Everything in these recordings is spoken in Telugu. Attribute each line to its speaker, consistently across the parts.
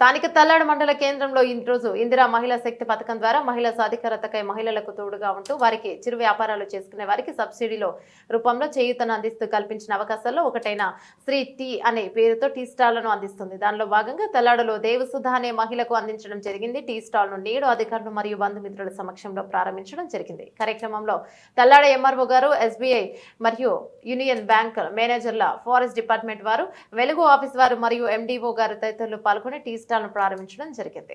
Speaker 1: స్థానిక తల్లాడు మండల కేంద్రంలో ఈ రోజు ఇందిరా మహిళా శక్తి పథకం ద్వారా మహిళా సాధికారతకై మహిళలకు తోడుగా ఉంటూ వారికి చిరు వ్యాపారాలు చేసుకునే వారికి సబ్సిడీలో రూపంలో చేయూతను అందిస్తూ కల్పించిన అవకాశాల్లో ఒకటైన శ్రీ టీ అనే పేరుతో టీ స్టాళ్ళను అందిస్తుంది. దానిలో భాగంగా తల్లాడులో దేవసుధ అనే మహిళకు అందించడం జరిగింది. టీ స్టాల్ను నేడు అధికారులు మరియు బంధుమిత్రుల సమక్షంలో ప్రారంభించడం జరిగింది. కార్యక్రమంలో తల్లాడ ఎంఆర్ఓ గారు ఎస్బీఐ మరియు యూనియన్ బ్యాంక్ మేనేజర్ల ఫారెస్ట్ డిపార్ట్మెంట్ వారు వెలుగు ఆఫీస్ వారు మరియు ఎండిఓ గారు తదితరులు పాల్గొని టీ స్టాల్ ప్రారంభించడం జరిగింది.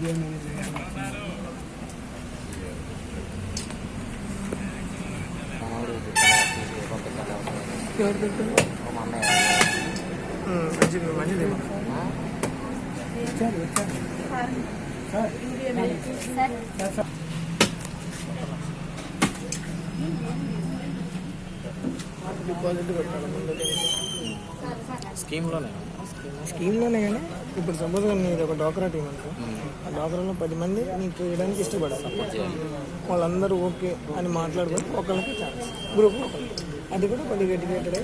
Speaker 2: görmenize yani. Gördürdüm. Hmm, acı bir acı değil mi? Yeter yeter. Yeter. Yeter. Deposit పెట్టాలి. స్కీమ్లోనే
Speaker 3: స్కీమ్లోనే కానీ ఇప్పుడు సపోజ్ మీరు ఒక డోకరా టీం అంటే ఆ డోకరాలో పది మంది నీకు చేయడానికి ఇష్టపడాలి. వాళ్ళందరూ ఓకే అని మాట్లాడుకొని ఒకళ్ళకి ఛాన్స్ గ్రూప్ అది కూడా కొద్దిగా ఎడ్యుకేటెడ్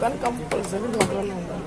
Speaker 3: కానీ కంపల్సరీ డాక్టర్లో ఉంటారు